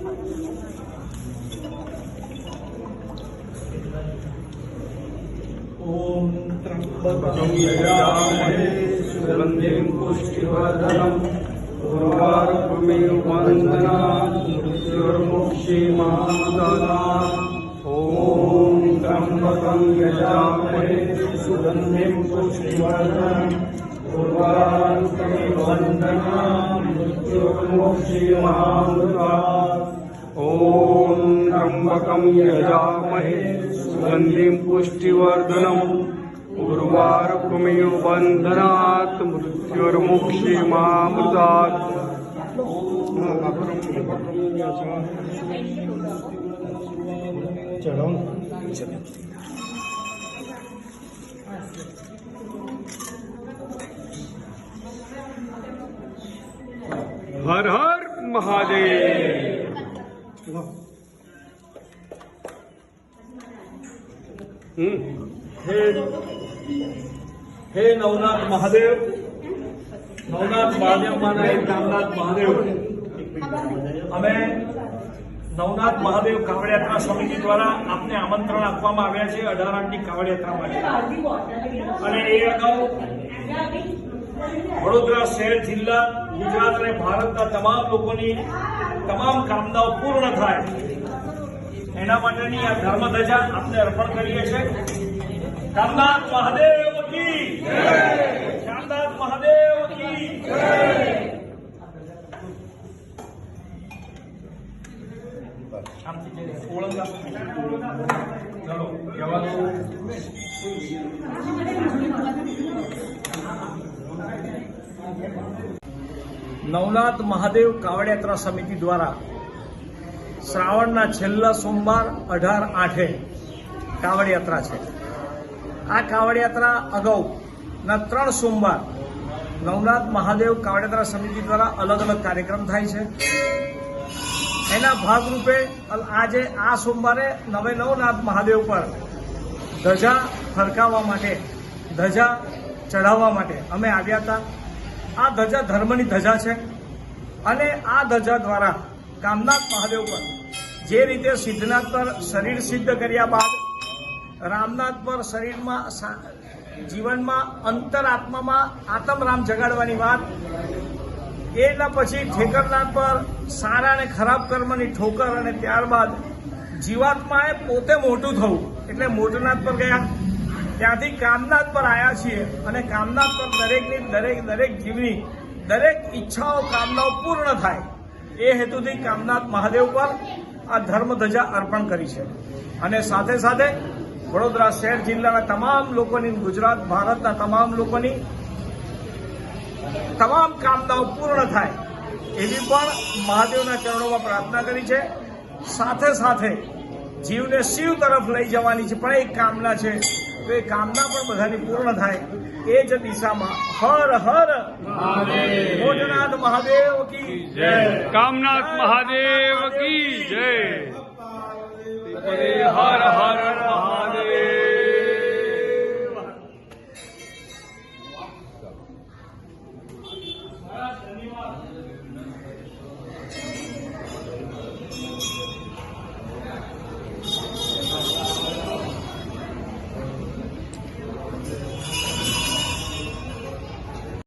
ॐ त्र्यम्बकं यजामहे सुगन्धिं पुष्टिवर्धनम् उर्वारुकमेव वन्दनात् मृत्युर्मुक्षीमादनात् ॐ त्र्यम्बकं यजामहे सुगन्धिं पुष्टिवर्धनम् उर्वारुकमेव वन्दनात् मृत्युर्मुक्षीमादनात् ॐ त्र्यम्बकं यजामहे सुगन्धिं पुष्टिवर्धनम् उर्वारुकमियो बन्धनात् मामृतात् हर हर महादेव। હે હે નવનાથ મહાદેવ નવનાથ મહાદેવમાંના એક નામનાથ મહાદેવ અમે નવનાથ મહાદેવ કાવડ યાત્રા સમિતિ દ્વારા આપને આમંત્રણ આપવામાં આવ્યા છે અઢાર આઠની કાવડ યાત્રા માટે અને એ અગાઉ વડોદરા શહેર જિલ્લા ગુજરાત અને ભારતના તમામ લોકોની તમામ કામનાઓ પૂર્ણ થાય. એના માટેની આ ધર્મ ધજા આપને અર્પણ કરીએ છીએ. કામનાથ મહાદેવ કી કામનાથ મહાદેવ કી. ચલો જવા દો નવનાથ મહાદેવ કાવડ યાત્રા સમિતિ દ્વારા શ્રાવણના છેલ્લા સોમવાર અઢાર આઠે કાવડ યાત્રા છે. આ કાવડ યાત્રા અગાઉના ત્રણ સોમવાર નવનાથ મહાદેવ કાવડ યાત્રા સમિતિ દ્વારા અલગ અલગ કાર્યક્રમ થાય છે. એના ભાગરૂપે આજે આ સોમવારે નવે નવનાથ મહાદેવ પર ધજા ફરકાવવા માટે, ધજા ચઢાવવા માટે અમે આવ્યા હતા. આ ધજા ધર્મની ધજા છે. અને આ ધજા દ્વારા કામનાથ મહાદેવ પર જે રીતે સિદ્ધનાથ પર શરીર સિદ્ધ કર્યા બાદ રામનાથ પર શરીરમાં જીવનમાં અંતરાત્મામાં આત્મરામ જગાડવાની વાત, એના પછી ઠેકરનાથ પર સારા અને ખરાબ કર્મની ઠોકર અને ત્યારબાદ જીવાત્માએ પોતે મોટું થવું. એટલે મોટનાથ પર ગયા. ત્યાંથી કામનાથ પર આવ્યા છીએ અને કામનાથ પર દરેકની દરેક દરેક જીવની દરેક ઈચ્છાઓ, કામનાઓ પૂર્ણ થાય. એ હેતુથી કામનાથ મહાદેવ પર આ ધર્મધજા અર્પણ કરી છે. અને સાથે સાથે વડોદરા શહેર જિલ્લાના તમામ લોકોની, ગુજરાત, ભારતના તમામ લોકોની તમામ કામનાઓ પૂર્ણ થાય એવી પણ મહાદેવના ચરણોમાં પ્રાર્થના કરી છે. સાથે સાથે જીવને શિવ તરફ લઈ જવાની છે. પણ એક કામના છે. તો એ કામના પણ બધાની પૂર્ણ થાય. એ જ દિશામાં હર હર ભોજનાથ મહાદેવ કી જય. કામનાથ મહાદેવ કી જય. હર